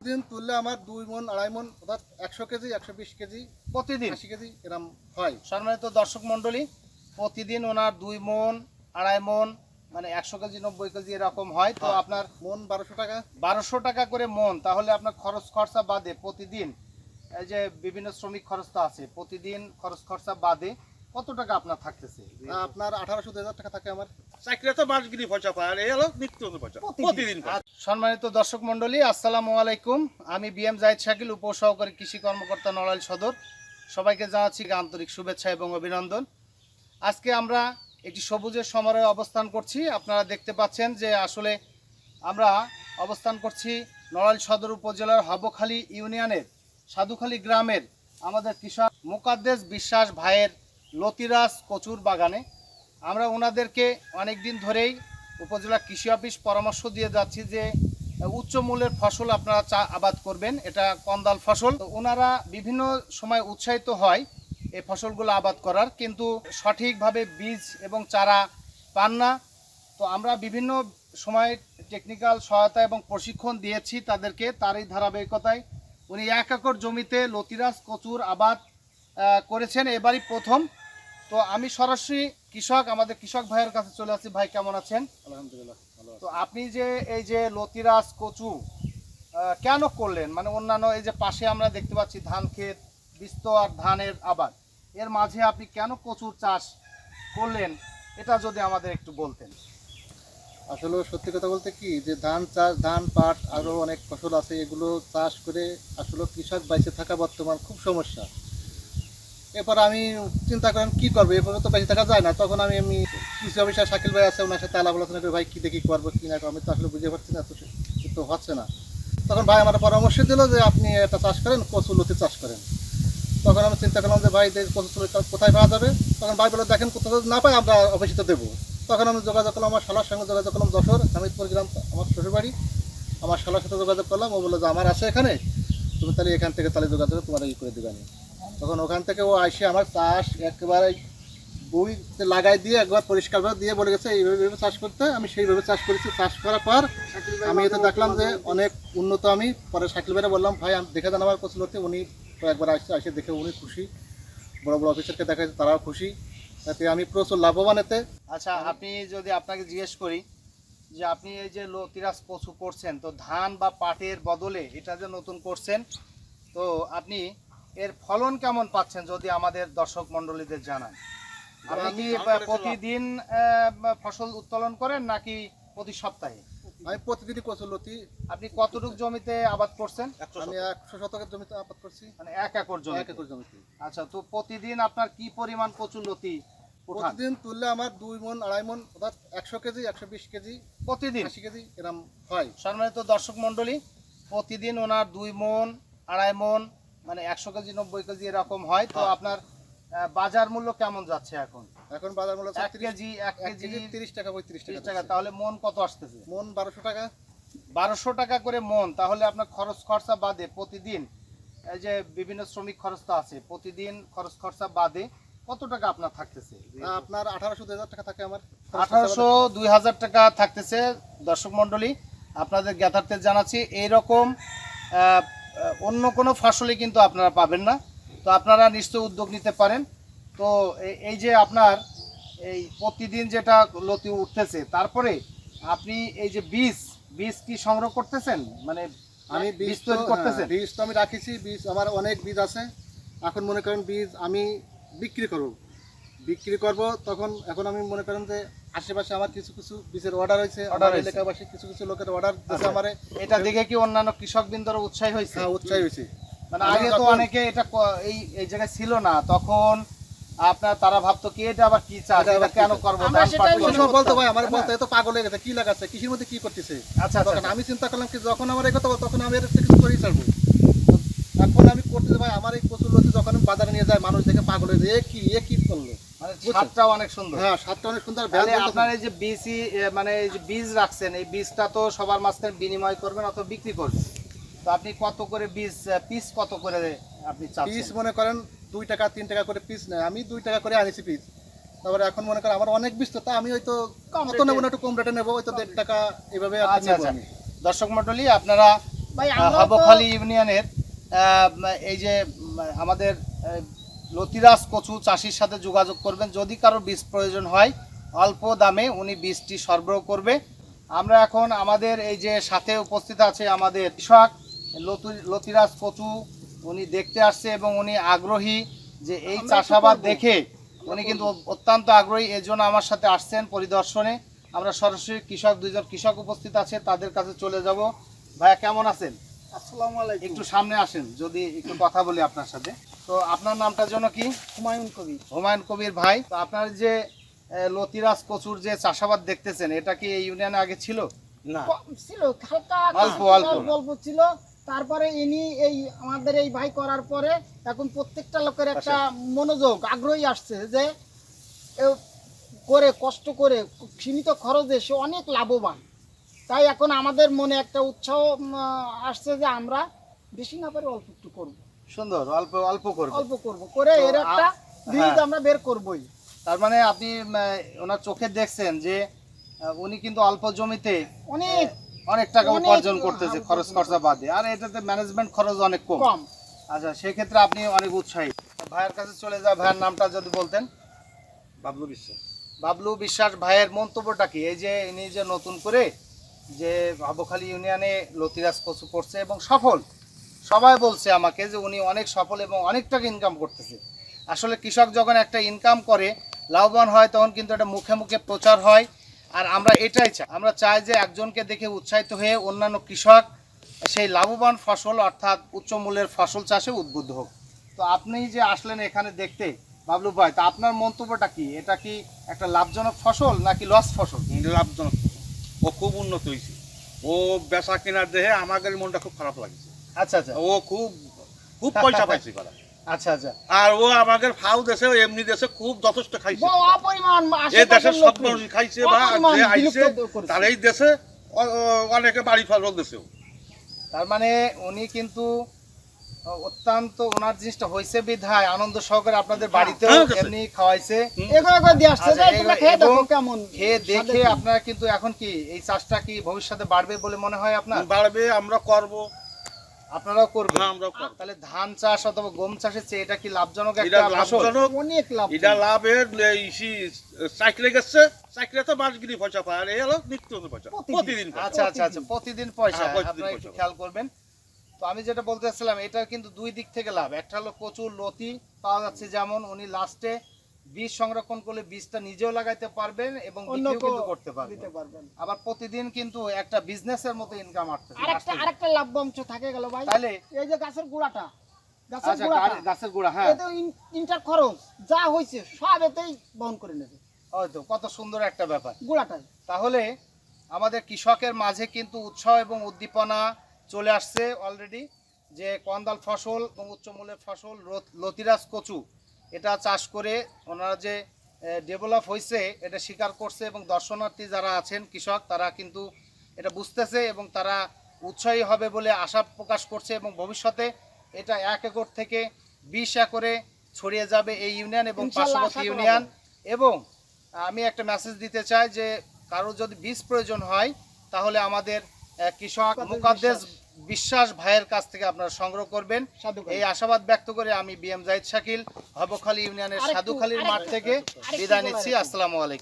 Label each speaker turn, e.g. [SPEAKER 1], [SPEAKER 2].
[SPEAKER 1] দিন তুললে আমার দুই মন আড়াই মন অর্থাৎ একশো কেজি একশো বিশ কেজি
[SPEAKER 2] প্রতিদিন?
[SPEAKER 1] আশি কেজি এরম হয়।
[SPEAKER 2] সম্মানিত দর্শক মন্ডলী প্রতিদিন ওনার দুই মন আড়াই মন মানে একশো কেজি নব্বই কেজি এরকম হয়। তো। আপনার
[SPEAKER 1] মন বারোশো টাকা?
[SPEAKER 2] বারোশো টাকা করে মন তাহলে আপনার খরচ খরচা বাদে প্রতিদিন এই যে বিভিন্ন শ্রমিক খরচ তো আছে প্রতিদিন খরচ খরচা বাদে কত টাকা আপনার থাকতেছে?
[SPEAKER 1] আপনার আঠারোশো হাজার টাকা থাকে আমার।
[SPEAKER 3] চাকরিতে তো মাসগিরি পয়সা পায় আর এই হলো নিত্য পয়সা প্রতিদিন।
[SPEAKER 2] সম্মানিত দর্শক মন্ডলী আসসালামু আলাইকুম। আমি বিএম জাহিদ শাকিল উপসহকারী কৃষি কর্মকর্তা নড়াইল সদর। সবাইকে জানাচ্ছি আন্তরিক শুভেচ্ছা এবং অভিনন্দন। আজকে আমরা একটি সবুজের সমারোহে অবস্থান করছি। আপনারা দেখতে পাচ্ছেন যে আসলে আমরা অবস্থান করছি নড়াইল সদর উপজেলার হবখালী ইউনিয়নের সাধুখালী গ্রামের আমাদের কৃষক মুকাদ্দেস বিশ্বাস ভাইয়ের লতিরাজ কচুর বাগানে। আমরা ওনাদেরকে অনেক দিন ধরেই উপজেলা কৃষি অফিস পরামর্শ দিয়ে যাচ্ছি যে, উচ্চ মূল্যের ফসল আপনারা চা আবাদ করবেন, এটা কন্দাল ফসল। ওনারা বিভিন্ন সময় উৎসাহিত হয় এই ফসলগুলো আবাদ করার, কিন্তু সঠিকভাবে বীজ এবং চারা পান না। তো আমরা বিভিন্ন সময় টেকনিক্যাল সহায়তা এবং প্রশিক্ষণ দিয়েছি তাদেরকে তারই ধারাবাহিকতায়। উনি এক একর জমিতে লতিরাজ কচুর আবাদ করেছেন। এবারই প্রথম তো আমি সরাসরি কৃষক আমাদের কৃষক ভাইয়ের কাছে চলে আসছি ভাই কেমন আছেন?
[SPEAKER 1] আলহামদুলিল্লাহ ভালো
[SPEAKER 2] তো আপনি যে এই যে লতিরাজ কচু কেন করলেন? মানে অন্যান্য এই যে পাশে আমরা দেখতে পাচ্ছি ধান ক্ষেত বিস্তর ধানের আবাদ। এর মাঝে আপনি কেন কচুর চাষ করলেন? এটা যদি আমাদের একটু বলতেন।
[SPEAKER 1] আসলে সত্যি কথা বলতে কি যে ধান চাষ ধান পাট আরও অনেক ফসল আছে এগুলো চাষ করে আসলে কৃষক বাইসে থাকা বর্তমান খুব সমস্যা। এরপর আমি চিন্তা করেন, কি করব? এরপরে তো বেঁচে থাকা যায় না। তখন আমি এমনি কৃষি অফিসার শাকিল ভাই আছে, ওনার সাথে আলাপ আলোচনা করে, ভাই, কী দেখি করব, কি না করব? আমি তো আসলে বুঝতে পারছি না তো হচ্ছে না। তখন ভাই আমার পরামর্শ দিল যে, আপনি এটা চাষ করেন কচু লতি চাষ করেন। তখন আমি চিন্তা করলাম যে, ভাই কচু কোথায় পাওয়া যাবে? তখন ভাই বলে দেখেন কোথাও না পাই, আমরা অফিসে তো দেবো। তখন আমি যোগাযোগ করলাম, আমার শালার সঙ্গে যোগাযোগ করলাম যশোর হামিদপুর গ্রাম আমার শ্বশুরবাড়ি আমার শালার সাথে যোগাযোগ করলাম, ও বলল যে, আমার আছে এখানে, তুমি তাহলে এখান থেকে তাহলে যোগাযোগ তোমার ই করে দেবে আমি তখন ওখান থেকে ও আসে আমার চাষ একেবারে বই লাগাই দিয়ে একবার পরিষ্কারভাবে দিয়ে বলে গেছে, এইভাবে চাষ করতে। আমি সেইভাবে চাষ করেছি। চাষ করার পর আমি এতে দেখলাম যে অনেক উন্নত আমি। পরে শাকিল ভাইরা বললাম, ভাই, আমি দেখে দেন আমার কচুলতে উনি একবার আসছে, আসে দেখে উনি খুশি। বড় বড় অফিসারকে দেখা যায় তারাও খুশি। তাতে আমি প্রচুর লাভবান এতে।
[SPEAKER 2] আচ্ছা আপনি যদি আপনাকে জিজ্ঞেস করি যে আপনি এই যে লতিরাজ কচু করছেন, তো ধান বা পাটের বদলে এটা যে নতুন করছেন, তো আপনি এর ফলন কেমন পাচ্ছেন যদি আমাদের দর্শক মণ্ডলীদের জানান? আপনি কি প্রতিদিন ফসল উত্তোলন করেন নাকি প্রতি সপ্তাহে?
[SPEAKER 1] আমি প্রতিদিনই কচুলতি
[SPEAKER 2] আপনি কতটুকু জমিতে আবাদ করছেন?
[SPEAKER 1] আমি
[SPEAKER 3] শতক।
[SPEAKER 1] একশো শতকের জমিতে আবাদ করছি।
[SPEAKER 2] মানে এক একর জমি
[SPEAKER 1] এক একর জমিতে।
[SPEAKER 2] আচ্ছা তো প্রতিদিন আপনার কি পরিমাণ কচুর লতি
[SPEAKER 1] প্রতিদিন তুললে আমার দুই মন আড়াই মন অর্থাৎ একশো কেজি একশো বিশ কেজি
[SPEAKER 2] প্রতিদিন?
[SPEAKER 1] আশি কেজি এরম হয়।
[SPEAKER 2] সম্মানিত দর্শক মণ্ডলী প্রতিদিন ওনার দুই মন আড়াই মন মানে একশো কেজি নব্বই কেজি এরকম হয়। তো
[SPEAKER 1] হ্যাঁ।
[SPEAKER 2] আপনার বাজার মূল্য কেমন যাচ্ছে এখন?
[SPEAKER 1] এখন বাজার মূল্য
[SPEAKER 2] এক কেজি এক কেজি
[SPEAKER 1] তিরিশ টাকা পঁয়ত্রিশ টাকা
[SPEAKER 2] টাকা। তাহলে মন কত আসতেছে?
[SPEAKER 1] মন বারোশো টাকা।
[SPEAKER 2] বারোশো টাকা করে মন তাহলে আপনার খরচ খরচা বাদে প্রতিদিন এই যে বিভিন্ন শ্রমিক খরচ তো আছে প্রতিদিন খরচ খরচা বাদে কত টাকা আপনার থাকতেছে?
[SPEAKER 1] আপনার আঠারোশো দুই হাজার টাকা থাকে আমার।
[SPEAKER 2] আঠারোশো দুই হাজার টাকা থাকতেছে দর্শক মণ্ডলী। আপনাদের জ্ঞাতার্থে জানাচ্ছি এইরকম অন্য কোনো ফসলই কিন্তু আপনারা পাবেন না। তো আপনারা নিশ্চয় উদ্যোগ নিতে পারেন। তো এই- যে আপনার এই প্রতিদিন যেটা লতি উঠতেছে তারপরে আপনি এই যে বীজ বীজ কি সংগ্রহ করতেছেন? মানে
[SPEAKER 1] আমি বীজ
[SPEAKER 2] তৈরি করতেছেন
[SPEAKER 1] হ্যাঁ, বীজ তো আমি রাখিছি বীজ আমার অনেক বীজ আছে। এখন মনে করেন বীজ আমি বিক্রি করব। বিক্রি করব তখন এখন আমি মনে করেন যে আশেপাশে আমার কিছু কিছু বীজের অর্ডার হয়েছে আমার এলাকাবাসী কিছু কিছু লোকের অর্ডার দিয়েছে
[SPEAKER 2] আচ্ছা।
[SPEAKER 1] আমার।
[SPEAKER 2] এটা দেখে কি অন্যান্য কৃষক বিন্দুরা উৎসাহী হয়েছে?
[SPEAKER 1] হ্যাঁ উৎসাহী হয়েছে।
[SPEAKER 2] মানে আগে তো অনেকে এটা এই এই জায়গায় ছিল না তখন আপনার তারা ভাবতো কি এটা আবার কি চাষ?
[SPEAKER 1] এটা
[SPEAKER 2] এটা কেন? করব?
[SPEAKER 1] বলতো ভাই আমার বলতো এত পাগল হয়ে গেছে কি লাগাচ্ছে কৃষির মধ্যে কি করতেছে?
[SPEAKER 2] আচ্ছা
[SPEAKER 1] তখন
[SPEAKER 2] আচ্ছা।
[SPEAKER 1] আমি চিন্তা করলাম কি যখন আমার এই কথা তখন আমি এর একটা কিছু করেই ছাড়বো। এখন আমি করতে ভাই আমার এই কচুর লতি যখন আমি বাজারে নিয়ে যায় মানুষ দেখে পাগল হয়ে যায় এ কি এ কি করল?
[SPEAKER 2] মানে? অনেক সুন্দর।
[SPEAKER 1] হ্যাঁ স্বাদটা অনেক সুন্দর
[SPEAKER 2] আপনার এই যে বীজই মানে এই যে বীজ রাখছেন এই বীজটা তো সবার মাঝখানে বিনিময় করবেন অথবা বিক্রি করবেন। তো আপনি কত করে বীজ পিস কত করে আপনি
[SPEAKER 1] পিস মনে করেন দুই টাকা তিন টাকা করে পিস নেয়। আমি দুই টাকা করে আনিছি পিস তারপরে এখন মনে করেন আমার অনেক বিষ তো তা আমি হয়তো কত নেব না একটু কম রেটে নেব হয়তো দেড় টাকা এভাবে
[SPEAKER 2] আচ্ছা আচ্ছা।
[SPEAKER 1] আমি।
[SPEAKER 2] দর্শক মন্ডলী আপনারা হাবখালী ইউনিয়নের এই যে আমাদের লতিরাজ কচু চাষির সাথে যোগাযোগ করবেন। যদি কারও বীজ প্রয়োজন হয় অল্প দামে উনি বীজটি সরবরাহ করবে। আমরা এখন আমাদের এই যে সাথে উপস্থিত আছে আমাদের কৃষক লতিরাজ কচু উনি দেখতে আসছে এবং উনি আগ্রহী যে এই চাষাবাদ দেখে উনি কিন্তু অত্যন্ত আগ্রহী। এর জন্য আমার সাথে আসছেন পরিদর্শনে। আমরা সরাসরি কৃষক দুইজন কৃষক উপস্থিত আছে তাদের কাছে চলে যাব। ভাইয়া কেমন আছেন?
[SPEAKER 4] আসসালামু আলাইকুম।
[SPEAKER 2] একটু সামনে আসেন যদি একটু কথা বলি আপনার সাথে। তো আপনার নামটার জন্য কি?
[SPEAKER 4] হুমায়ুন কবি
[SPEAKER 2] হুমায়ুন কবির ভাই। তো আপনার যে লতিরাজ কচুর যে চাষাবাদ দেখতেছেন এটা কি এই ইউনিয়নে আগে ছিল?
[SPEAKER 3] না।
[SPEAKER 4] কম ছিল হালকা
[SPEAKER 2] অল্প, অল্প।
[SPEAKER 4] অল্প ছিল। তারপরে ইনি এই আমাদের এই ভাই করার পরে এখন প্রত্যেকটা লোকের একটা মনোযোগ আগ্রহী আসছে যে করে কষ্ট করে সীমিত খরচে সে অনেক লাভবান। তাই এখন আমাদের মনে একটা উৎসাহ আসছে যে আমরা বেশি না পারে অল্প একটু করব।
[SPEAKER 2] সুন্দর অল্প অল্প করবে।
[SPEAKER 4] অল্প করব। করে এর একটা বীজ
[SPEAKER 2] হ্যাঁ।
[SPEAKER 4] আমরা বের করবই।
[SPEAKER 2] তার মানে আপনি ওনার চোখে দেখছেন যে উনি কিন্তু অল্প জমিতে
[SPEAKER 4] অনেক
[SPEAKER 2] অনেক টাকা উপার্জন করতেছে খরচ খরচা বাদে। আর এটাতে ম্যানেজমেন্ট খরচ অনেক কম।
[SPEAKER 4] কম।
[SPEAKER 2] আচ্ছা সেক্ষেত্রে আপনি অনেক উৎসাহী। ভাইয়ের কাছে চলে যা ভাইয়ের নামটা যদি বলতেন।
[SPEAKER 3] বাবলু বিশ্বাস।
[SPEAKER 2] বাবলু বিশ্বাস ভাইয়ের মন্তব্যটা কি? এই যে ইনি যে নতুন করে যে হাবখালী ইউনিয়নে লতিরাজ কচু করছে এবং সফল। সবাই বলছে আমাকে যে উনি অনেক সফল এবং অনেক টাকা ইনকাম করতেছে। আসলে কৃষক যখন একটা ইনকাম করে, লাভবান হয় তখন কিন্তু এটা মুখে মুখে প্রচার হয়। আর আমরা এটাই চাই। আমরা চাই যে একজনকে দেখে উৎসাহিত হয়ে অন্যান্য কৃষক সেই লাভবান ফসল অর্থাৎ উচ্চ মূল্যের ফসল চাষে উদ্বুদ্ধ হোক। তো আপনি যে আসলেন এখানে দেখতে, বাবলু ভাই, তা আপনার মন্তব্যটা কি? এটা কি একটা লাভজনক ফসল নাকি লস ফসল?
[SPEAKER 3] লাভজনক। ও খুব উন্নত হয়েছে। ও বেচা কেনার দেহে আমাদের মনটা খুব খারাপ লাগছে।
[SPEAKER 2] আচ্ছা আচ্ছা।
[SPEAKER 3] ও খুব খুব পয়সা পাইছে করা
[SPEAKER 2] আচ্ছা আচ্ছা।
[SPEAKER 3] আর ও আমাদের ফাউ দেশে এমনি দেশে খুব যথেষ্ট খাইছে।
[SPEAKER 4] বড় অপরিমাণ
[SPEAKER 3] এই দেশের সব মানুষ খাইছে বা
[SPEAKER 4] অপরিমাণ
[SPEAKER 3] যে আইছে তার এই দেশে অনেকে বাড়ি দেশেও।
[SPEAKER 2] তার মানে উনি কিন্তু অত্যন্ত ওনার জিনিসটা হয়েছে বিধায় আনন্দ সহকারে আপনাদের বাড়িতেও
[SPEAKER 3] হ্যাঁ, হ্যাঁ।
[SPEAKER 2] এমনি খাওয়াইছে।
[SPEAKER 4] দিয়ে আসছে
[SPEAKER 2] আচ্ছা,
[SPEAKER 4] তোমরা খেয়ে দেখো কেমন
[SPEAKER 2] খেয়ে দেখে আপনারা কিন্তু এখন কি এই চাষটা কি ভবিষ্যতে বাড়বে বলে মনে হয় আপনার?
[SPEAKER 3] বাড়বে আমরা করব।
[SPEAKER 2] আপনারাও করবেন?
[SPEAKER 3] হ্যাঁ আমরা করব।
[SPEAKER 2] তাহলে ধান চাষ অথবা গম চাষের চেয়ে এটা কি লাভজনক
[SPEAKER 3] এটা
[SPEAKER 2] একটা ফসল?
[SPEAKER 3] লাভজনক।
[SPEAKER 4] অনেক লাভ
[SPEAKER 3] এটা লাভের ইসি সাইকেলে গেছে সাইকেলে তো মাসগিরি পয়সা পায় আর এই হলো নিত্য পয়সা।
[SPEAKER 4] প্রতিদিন।
[SPEAKER 2] আচ্ছা আচ্ছা আচ্ছা প্রতিদিন পয়সা। আপনারা একটু
[SPEAKER 3] পয়সা।
[SPEAKER 2] খেয়াল করবেন। তো আমি যেটা বলতে চাচ্ছিলাম এটা কিন্তু দুই দিক থেকে লাভ। একটা হলো প্রচুর লতি পাওয়া যাচ্ছে যেমন উনি লাস্টে বীজ সংরক্ষণ করলে বীজটা নিজেও লাগাইতে পারবেন এবং বিক্রিও কিন্তু করতে পারবেন। আবার প্রতিদিন কিন্তু একটা বিজনেসের মতো ইনকাম আসতেছে
[SPEAKER 4] আরেকটা আরেকটা লাভ অংশ থাকে গেল ভাই।
[SPEAKER 2] তাহলে
[SPEAKER 4] এই যে গাছের গুড়াটা গাছের
[SPEAKER 2] আচ্ছা গাছের গোড়া হ্যাঁ।
[SPEAKER 4] এতে ইন্টার খরচ যা হয়েছে সব এতেই বহন করে নেবে।
[SPEAKER 2] হয়তো কত সুন্দর একটা ব্যাপার। তাহলে আমাদের কৃষকের মাঝে কিন্তু উৎসাহ এবং উদ্দীপনা চলে আসছে অলরেডি যে কন্দাল ফসল এবং উচ্চ মূল্যের ফসল লতিরাজ কচু এটা চাষ করে ওনারা যে ডেভেলপ হয়েছে এটা স্বীকার করছে এবং দর্শনার্থী যারা আছেন কৃষক তারা কিন্তু এটা বুঝতেছে এবং তারা উৎসাহী হবে বলে আশা প্রকাশ করছে এবং ভবিষ্যতে এটা এক একর থেকে বিশ একরে ছড়িয়ে যাবে এই ইউনিয়ন এবং পার্শ্ববর্তী ইউনিয়ন। এবং আমি একটা মেসেজ দিতে চাই যে কারও যদি বীজ প্রয়োজন হয় তাহলে আমাদের কৃষক
[SPEAKER 4] মুকাদ্দেস
[SPEAKER 2] বিশ্বাস ভাইয়ের কাছ থেকে আপনারা সংগ্রহ করবেন। এই আশাবাদ ব্যক্ত করে আমি বি এম জাহিদ শাকিল হবখালী ইউনিয়নের সাধুখালীর মাঠ থেকে বিদায় নিচ্ছি। আসসালামু আলাইকুম।